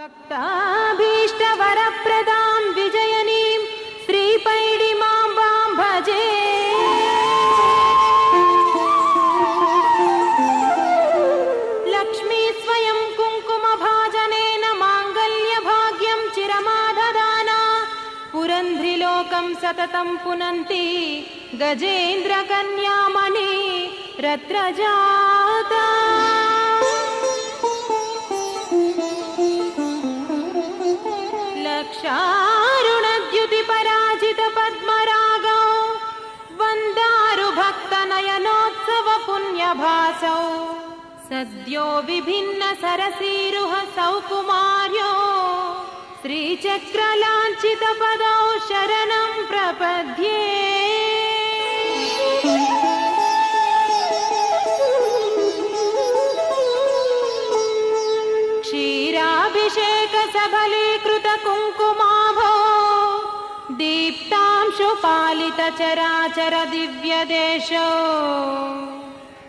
भक्ताभीष्टवरप्रदां विजयनीं श्रीपैडिमाम्बां भजे लक्ष्मी स्वयं कुङ्कुमभाजनेन माङ्गल्यभाग्यं चिरमाददाना पुरन्ध्रिलोकं सततं पुनन्ति गजेन्द्रकन्यामणि रत्रजाता सद्यो विभिन्न सरसीरुह सौकुमार्यो। श्रीचक्रलाञ्छितपदौ शरणं प्रपद्ये। क्षीराभिषेक सबलीकृत कुङ्कुमाभो चराचर दिव्यदेशो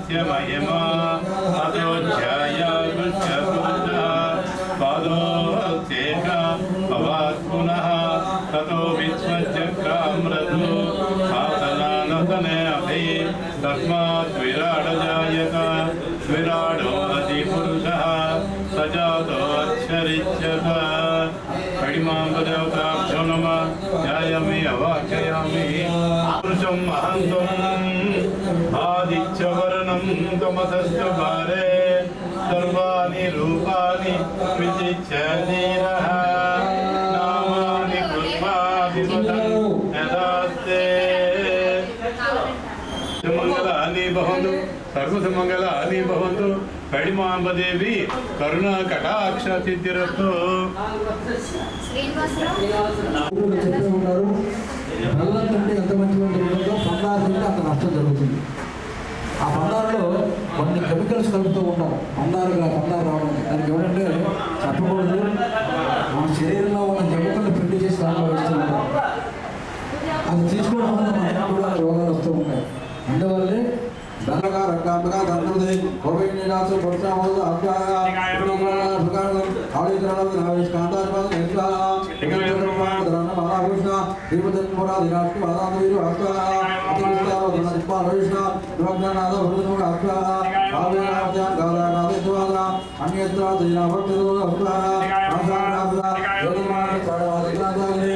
एतावानस्य महिमा अदोध्याया ध्यायामि अवाचयामि पुरुषम् अहं त्वम् आदित्यवर्णं त्वमतस्तु भारे सर्वाणि रूपाणि विचिच्य नीरः नामानि कृत्वादिवदस्ते सुमङ्गलानि भवन्तु सर्वसुमङ्गलानि भवन्तु కడిమాంబదేవి కరుణా కటాక్ష సిద్ధిరస్తు ఊళ్ళో చెప్పే ఉంటారు బెల్లం తింటే ఎంత మంచి ఉంటుందో పందారు తింటే అంత నష్టం జరుగుతుంది ఆ పందారులో కొన్ని కెమికల్స్ కలుపుతూ ఉంటారు పందారుగా పందారు రావడం దానికి ఏమంటే చెప్పకూడదు మన శరీరంలో ఉన్న ఎముకలను పిండి చేసి దాంట్లో వేస్తూ ఉంటారు అది తీసుకోవడం వల్ల మనకు కూడా రోగాలు వస్తూ ఉంటాయి. అందువల్లే దండగా రంగాంబగా దండదే కోవిడ్ నీరాసు పురుషామోద అభ్యాయ ఆడిద్రణం నావిష్కాంతాధిపతి నిర్వాహ మహాభూషణ తిరుపతిపురా దినాష్టి వాదాంతవీరు అస్వాహ అతివిస్తార ధనదిప్పాల రవిష్ణ ధ్రువజ్ఞానాద భృతముడు అభ్యాగా కావ్యనాథ్యాన్ గాదానాథ జ్వాద అన్యత్ర దినాభక్తిదో అస్వాహ ఆశానాథ యోగిమాన సాయవాదిగ్నాథాన్ని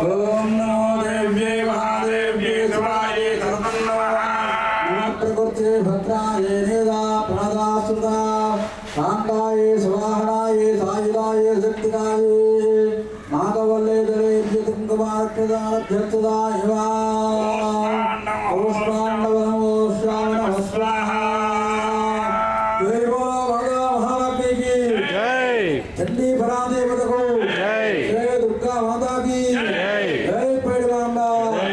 ఓం నమో దేవ్యే మహాదేవ్యే శివాయే ప్రకృతి భద్రాయే నేదా ప్రణదాసుదా కాంతాయే స్వాహనాయే సాయుధాయే శక్తిదాయే నాగవల్లే దళేర్య కుంకుమార్కదాభ్యర్థదాయ పుష్పాండవనమో శ్రావణ స్వాహ దేవో భగవ మహాలక్ష్మికి జై చండీ పరాదేవతకు జై. జయ దుర్గా మాతాకి జై. జై పైడిమాంబ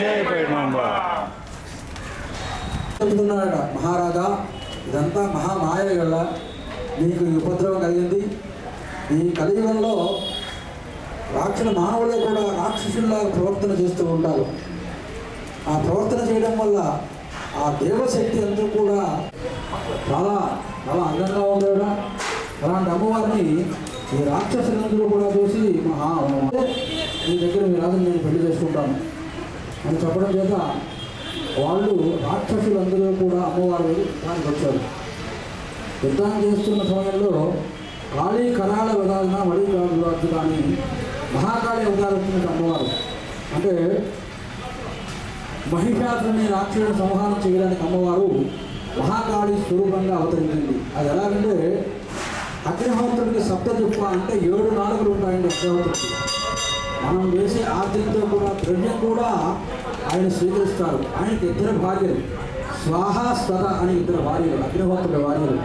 జై పైడిమాంబ చెబుతున్నాడు మహారాజా ఇదంతా మహామాయ గల మీకు ఈ ఉపద్రవం కలిగింది ఈ కలియుగంలో రాక్షణ మానవులే కూడా రాక్షసుల్లా ప్రవర్తన చేస్తూ ఉంటారు. ఆ ప్రవర్తన చేయడం వల్ల ఆ దేవశక్తి అంతా కూడా చాలా చాలా అందంగా ఉండేదా అలాంటి అమ్మవారిని ఈ రాక్షసులందరూ కూడా చూసి మహా మీ దగ్గర మీ రాజుని నేను పెళ్ళి చేసుకుంటాను అని చెప్పడం చేత వాళ్ళు రాక్షసులందరూ కూడా అమ్మవారు దానికి వచ్చారు. యుద్ధం చేస్తున్న సమయంలో కాళీ కరాళ విధాన వడి విధానం కానీ మహాకాళి అవతారం అమ్మవారు. అంటే మహిషాసుని రాక్షసుని సంహారం చేయడానికి అమ్మవారు మహాకాళి స్వరూపంగా అవతరించింది. అది ఎలాగంటే అగ్నిహోత్రుడికి సప్త చుప్ప అంటే ఏడు నాలుగులు ఉంటాయండి అగ్నిహోత్రుడికి. మనం వేసే ఆర్జనతో కూడా ద్రవ్యం కూడా ఆయన స్వీకరిస్తారు. ఆయనకి ఇద్దరు భార్యలు. స్వాహ స్వద అని ఇద్దరు భార్యలు అగ్నిహోత్రుడి భార్యలు.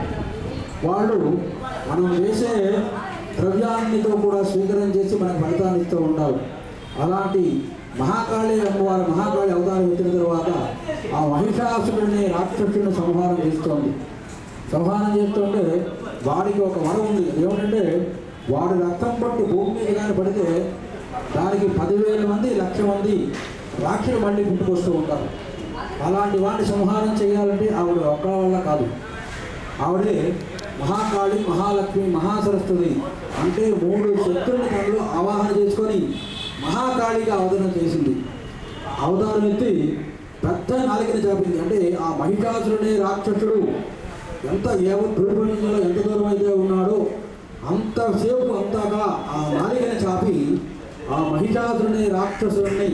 వాళ్ళు మనం చేసే ద్రవ్యాన్నితో కూడా స్వీకరణ చేసి మనకు ఫలితాన్ని ఇస్తూ ఉంటారు. అలాంటి మహాకాళి అమ్మవారు మహాకాళి అవతారం వచ్చిన తర్వాత ఆ మహిషాసురుడిని రాక్షసుడిని సంహారం చేస్తోంది. సంహారం చేస్తుంటే వాడికి ఒక వరం ఉంది. ఏమిటంటే వాడి రక్తం పట్టు భూమి మీద కానీ పడితే దానికి పదివేల మంది లక్ష మంది రాక్షసులు మళ్ళీ పుట్టుకొస్తూ ఉంటారు. అలాంటి వాడిని సంహారం చేయాలంటే ఆవిడ ఒక్క వల్ల కాదు. ఆవిడే మహాకాళి మహాలక్ష్మి మహాసరస్వతి అంటే మూడు శక్తులను తనలో ఆవాహన చేసుకొని మహాకాళిగా అవతరణ చేసింది. అవతారం ఎత్తి పెద్ద నాలుకని చాపింది. అంటే ఆ మహిషాసురుడే రాక్షసుడు ఎంత ఏవ ప్రపంచంలో ఎంత దూరం అయితే ఉన్నాడో అంతసేపు అంతగా ఆ నాలికని చాపి ఆ మహిషాసురుని రాక్షసుడిని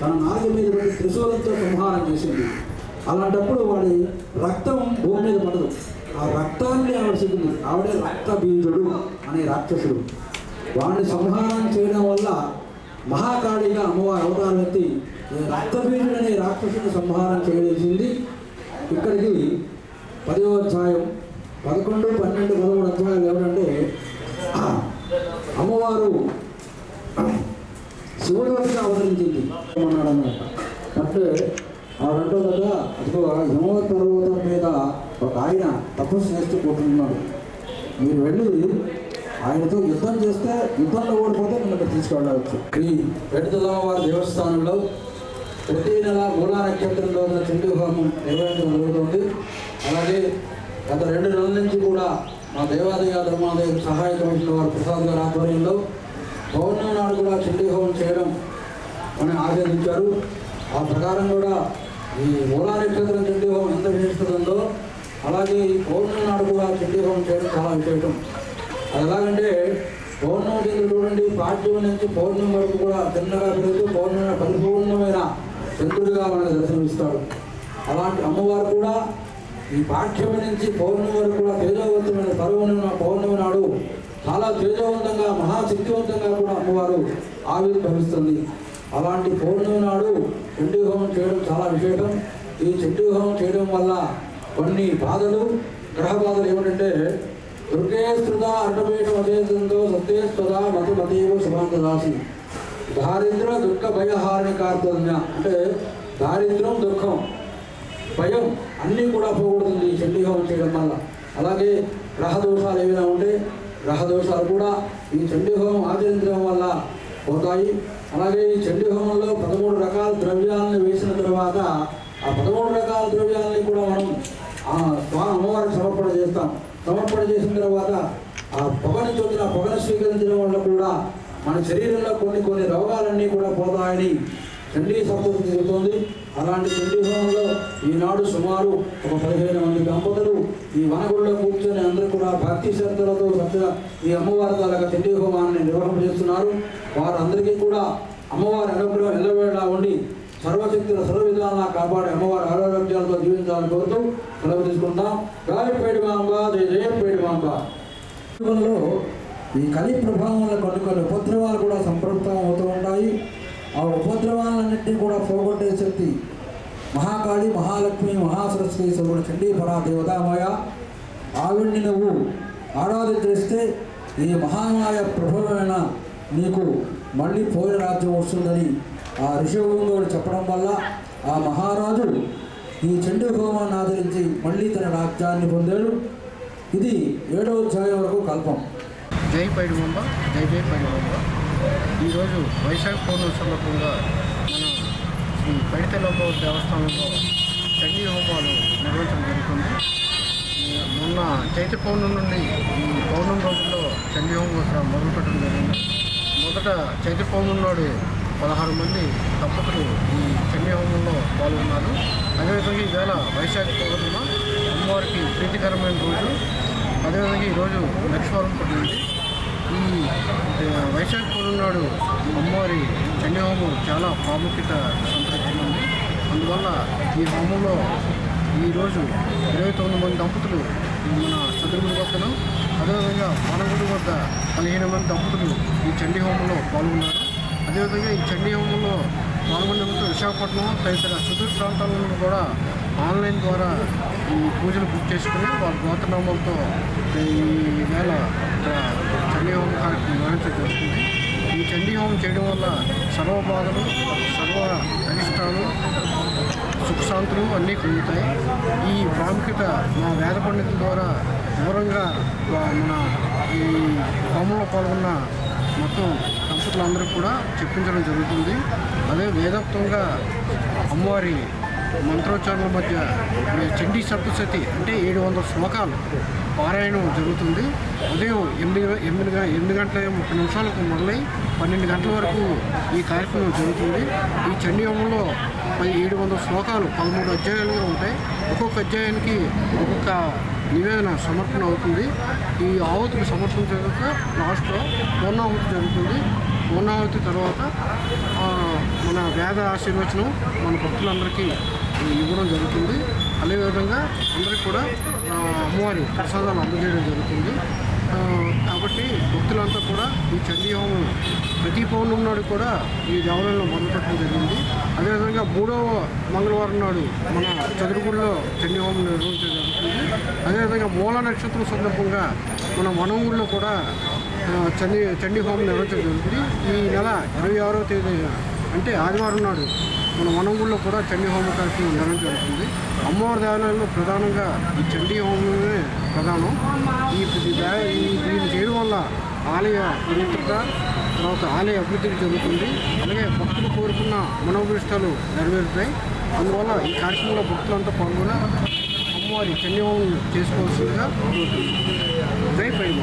తన నాలుక మీద పెట్టి త్రిశూలంతో సంహారం చేసింది. అలాంటప్పుడు వాడి రక్తం భూమి మీద పడదు. ఆ రక్తాన్ని ఆవిడ సిగ్గుంది ఆవిడే రక్త బీజుడు అనే రాక్షసుడు. వాడిని సంహారం చేయడం వల్ల మహాకాళిగా అమ్మవారి అవతారం ఎత్తి రక్తబీజుడు అనే రాక్షసుని సంహారం చేయలేసింది ఇక్కడికి పదో అధ్యాయం పదకొండు పన్నెండు పదమూడు అధ్యాయాలు ఏమిటంటే అమ్మవారు శివరాత్రిగా అవతరించింది. అన్నాడు అన్నమాట అంటే ఆ రెండో కదా అదిగో హిమవత్ పర్వతం మీద ఒక ఆయన తపస్సు చేస్తూ పోతున్నాడు మీరు వెళ్ళి ఆయనతో యుద్ధం చేస్తే యుద్ధంలో ఓడిపోతే మిమ్మల్ని తీసుకెళ్ళవచ్చు. ఈ వెడుదలవారి దేవస్థానంలో ప్రతి నెల మూలా నక్షత్రంలో ఉన్న చండీ హోమం నిర్వహించడం జరుగుతుంది. అలాగే గత రెండు నెలల నుంచి కూడా మా దేవాలయ ధర్మాలయ సహాయ కమిషన్ వారు ప్రసాద్ గారి ఆధ్వర్యంలో పౌర్ణమి నాడు కూడా చండీ హోమం చేయడం అని ఆదేశించారు. ఆ ప్రకారం కూడా ఈ మూలా నక్షత్రం చండీ హోమం ఎంత విశిష్టతుందో అలాగే ఈ పౌర్ణమి నాడు కూడా చండీ చేయడం చాలా విశేషం. అది ఎలాగంటే పౌర్ణమి చంద్రుడు చూడండి పాఠ్యం నుంచి పౌర్ణమి వరకు కూడా చిన్నగా పెరుగుతూ పౌర్ణమి పరిపూర్ణమైన చంద్రుడిగా మనకు దర్శనమిస్తాడు. అలాంటి అమ్మవారు కూడా ఈ పాఠ్యమి నుంచి పౌర్ణమి వరకు కూడా తేజవంతమైన పర్వణి పౌర్ణమి నాడు చాలా తేజవంతంగా మహాశక్తివంతంగా కూడా అమ్మవారు ఆవిర్భవిస్తుంది. అలాంటి పౌర్ణమి నాడు చండీ హోమం చేయడం చాలా విశేషం. ఈ చండీ హోమం చేయడం వల్ల కొన్ని బాధలు గ్రహ బాధలు ఏమిటంటే దుర్గే స్థుత అర్ణపీఠ మధేంద్రంతో సత్యే స్థుత మధు మతీవ సుభాంత దాసి దారిద్ర దుఃఖ భయహారణ కార్తజ్ఞ అంటే దారిద్ర్యం దుఃఖం భయం అన్నీ కూడా పోగొడుతుంది ఈ చేయడం వల్ల. అలాగే గ్రహ దోషాలు ఏమైనా ఉంటే గ్రహ దోషాలు కూడా ఈ చండీహోమం ఆచరించడం వల్ల పోతాయి. అలాగే ఈ చండీహోమంలో పదమూడు రకాల ద్రవ్యాలను వేసిన తర్వాత ఆ పదమూడు రకాల ద్రవ్యాలని కూడా మనం ఆ స్వామి అమ్మవారికి సమర్పణ చేస్తాం. సమర్పణ చేసిన తర్వాత ఆ పొగ నుంచి పొగను స్వీకరించడం వల్ల కూడా మన శరీరంలో కొన్ని కొన్ని రోగాలన్నీ కూడా పోతాయని చండీ సప్తతి చెబుతోంది. అలాంటి చండీ హోమంలో ఈనాడు సుమారు ఒక పదిహేను మంది దంపతులు ఈ వనగుడిలో కూర్చొని అందరూ కూడా భక్తి శ్రద్ధలతో చక్కగా ఈ అమ్మవారి తాలూకా చండీ హోమాన్ని నిర్వహణ చేస్తున్నారు. వారందరికీ కూడా అమ్మవారి అనుగ్రహం ఎల్లవేళ ఉండి సర్వశక్తుల సర్వ విధానాలను కాపాడి అమ్మవారి ఆరోగ్యాలతో జీవించాలని కోరుతూ సెలవు తీసుకుంటాం గాలిపేడి మాంబ జయ జయపేడి మాంబ. ఈ కలి ప్రభావంలో కొన్ని కొన్ని ఉపద్రవాలు కూడా సంప్రప్తం అవుతూ ఉంటాయి. ఆ ఉపద్రవాలన్నింటినీ కూడా పోగొట్టే శక్తి మహాకాళి మహాలక్ష్మి మహాసరస్వతి స్వరూపుడు చండీ పరా దేవతామాయ. ఆవిడ్ని నువ్వు చేస్తే ఈ మహామాయ ప్రభావమైన నీకు మళ్ళీ పోయిన రాజ్యం వస్తుందని ఆ ఋషివంగుడు చెప్పడం వల్ల ఆ మహారాజు ఈ చండీ హోమాన్ని ఆదరించి మళ్ళీ తన రాజ్యాన్ని పొందాడు. ఇది ఏడవ అధ్యాయం వరకు కల్పం. జై పైడిబొమ్మ జై జై పైడిబొమ్మ ఈరోజు వైశాఖ పౌర్ణమి సందర్భంగా మన శ్రీ పైడితెల్లమ్మ దేవస్థానంలో చండీ హోమాలు నిర్వహించడం జరుగుతుంది. మొన్న చైత్ర పౌర్ణమి నుండి ఈ పౌర్ణమి రోజుల్లో చండీ హోమం మొదలుపెట్టడం జరిగింది. మొదట చైత్ర పౌర్ణమి నాడు పదహారు మంది దంపతులు ఈ కన్యాహోమంలో పాల్గొన్నారు. అదేవిధంగా ఈవేళ వైశాఖ పౌర్ణిమ అమ్మవారికి ప్రీతికరమైన రోజు. అదేవిధంగా ఈరోజు లక్ష్మీవారం పడింది ఈ వైశాఖ పౌర్ణమి నాడు అమ్మవారి కన్యాహోమం చాలా ప్రాముఖ్యత సంతరించింది. అందువల్ల ఈ హోమంలో ఈరోజు ఇరవై తొమ్మిది మంది దంపతులు మన చంద్రగుడి వద్దను. అదేవిధంగా వనగుడి వద్ద పదిహేను మంది దంపతులు ఈ చండీ హోమంలో పాల్గొన్నారు. అదేవిధంగా ఈ చండీ హోమంలో పాల్గొనేందుకు విశాఖపట్నం తదితర సుదూర ప్రాంతాలను నుండి కూడా ఆన్లైన్ ద్వారా ఈ పూజలు బుక్ చేసుకుని వాళ్ళ గోత్రనామాలతో ఈ వేళ ఇక్కడ కార్యక్రమం నిర్వహించడం జరుగుతుంది. ఈ చండీహోమం చేయడం వల్ల సర్వ బాధలు సర్వ అధిష్టాలు సుఖశాంతులు అన్నీ కలుగుతాయి. ఈ ప్రాముఖ్యత మా వేద పండితుల ద్వారా వివరంగా మన ఈ హోమంలో పాల్గొన్న మొత్తం దంపతులందరికీ కూడా చెప్పించడం జరుగుతుంది. అదే వేదోక్తంగా అమ్మవారి మంత్రోచ్చారణల మధ్య చండీ సప్తశతి అంటే ఏడు వందల శ్లోకాలు పారాయణం జరుగుతుంది. ఉదయం ఎనిమిది ఎనిమిది ఎనిమిది గంటల ముప్పై నిమిషాలకు మొదలై పన్నెండు గంటల వరకు ఈ కార్యక్రమం జరుగుతుంది. ఈ చండీ హోమంలో పది ఏడు వందల శ్లోకాలు పదమూడు అధ్యాయాలుగా ఉంటాయి. ఒక్కొక్క అధ్యాయానికి ఒక్కొక్క నివేదన సమర్పణ అవుతుంది. ఈ ఆహుతికి సమర్పణ జరుగుతూ లాస్ట్లో పూర్ణాహుతి జరుగుతుంది. పూర్ణాహుతి తర్వాత మన వేద ఆశీర్వచనం మన భక్తులందరికీ ఇవ్వడం జరుగుతుంది. అదేవిధంగా అందరికీ కూడా అమ్మవారి ప్రసాదాలు అందజేయడం జరుగుతుంది. కాబట్టి భక్తులంతా కూడా ఈ చండీ హోమం ప్రతి పౌర్ణమి నాడు కూడా ఈ దేవాలయంలో మొదలుపెట్టడం జరిగింది. అదేవిధంగా మూడవ మంగళవారం నాడు మన చదురుగుడిలో చండీ హోమం నిర్వహించడం జరుగుతుంది. అదేవిధంగా మూల నక్షత్రం సందర్భంగా మన వనంగుడిలో కూడా చండీ చండీ హోమం నిర్వహించడం జరుగుతుంది ఈ నెల ఇరవై ఆరో తేదీ అంటే ఆదివారం నాడు మన వనంగుడిలో కూడా చండీ హోమ కార్యక్రమం నిర్వహించడం జరుగుతుంది అమ్మవారి దేవాలయంలో ప్రధానంగా ఈ చండీ హోమమే ప్రధానం. ఈ దీన్ని చేయడం వల్ల ఆలయ పవిత్రత తర్వాత ఆలయ అభివృద్ధి జరుగుతుంది అలాగే భక్తులు కోరుకున్న మనోభిష్టాలు నెరవేరుతాయి. అందువల్ల ఈ కార్యక్రమంలో భక్తులంతా పాల్గొని అమ్మవారి చండీ హోమం చేసుకోవాల్సిందిగా జై పైన